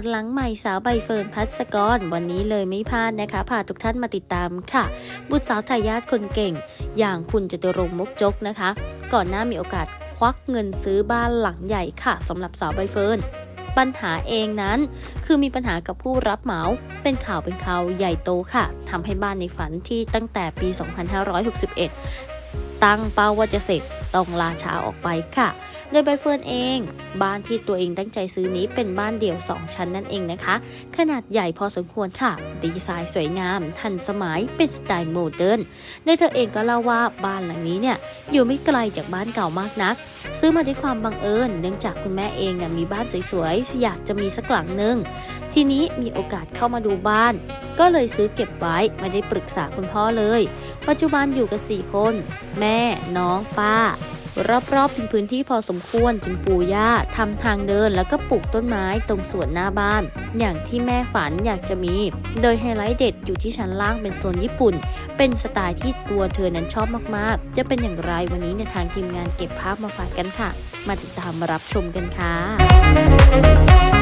ดหลังใหม่สาวใบเฟิร์นพัสกร วันนี้เลยไม่พลาดนะคะพาทุกท่านมาติดตามค่ะ บุตรสาวทายาทคนเก่ง อย่างคุณจตุรงค์มกจกนะคะ ก่อนหน้ามีโอกาสควักเงินซื้อบ้านหลังใหญ่ค่ะสำหรับสาวใบเฟิร์นปัญหาเองนั้น คือมีปัญหากับผู้รับเหมา เป็นข่าวเป็นข่าวใหญ่โตค่ะทำให้บ้านในฝันที่ตั้งแต่ปี 2561 ตั้งเป้าว่าจะเสร็จ ต้องลาช้าออกไปค่ะโดยใบเฟิร์นเอง บ้านที่ตัวเองตั้งใจซื้อนี้เป็นบ้านเดี่ยว 2 ชั้นนั่นเองนะคะ ขนาดใหญ่พอสมควรค่ะ ดีไซน์สวยงาม ทันสมัยเป็นสไตล์โมเดิร์นโดยเธอเองก็เล่าว่าบ้านหลังนี้เนี่ยอยู่ไม่ไกลจากบ้านเก่ามากนัก ซื้อมาด้วยความบังเอิญ เนื่องจากคุณแม่เองน่ะมีบ้านสวยๆอยากจะมีสักหลังหนึ่งทีนี้มีโอกาสเข้ามาดูบ้าน ก็เลยซื้อเก็บไว้ไม่ได้ปรึกษาคุณพ่อเลย ปัจจุบันอยู่กัน4คน แม่ น้องป้ารอบๆเป็นพื้นที่พอสมควรจึงปูหญ้าทำทางเดินแล้วก็ปลูกต้นไม้ตรงสวนหน้าบ้าน อย่างที่แม่ฝันอยากจะมี โดยไฮไลท์เด็ดอยู่ที่ชั้นล่างเป็นโซนญี่ปุ่น เป็นสไตล์ที่ตัวเธอนั้นชอบมากๆ จะเป็นอย่างไรวันนี้ในทางทีมงานเก็บภาพมาฝากกันค่ะ มาติดตามมารับชมกันค่ะ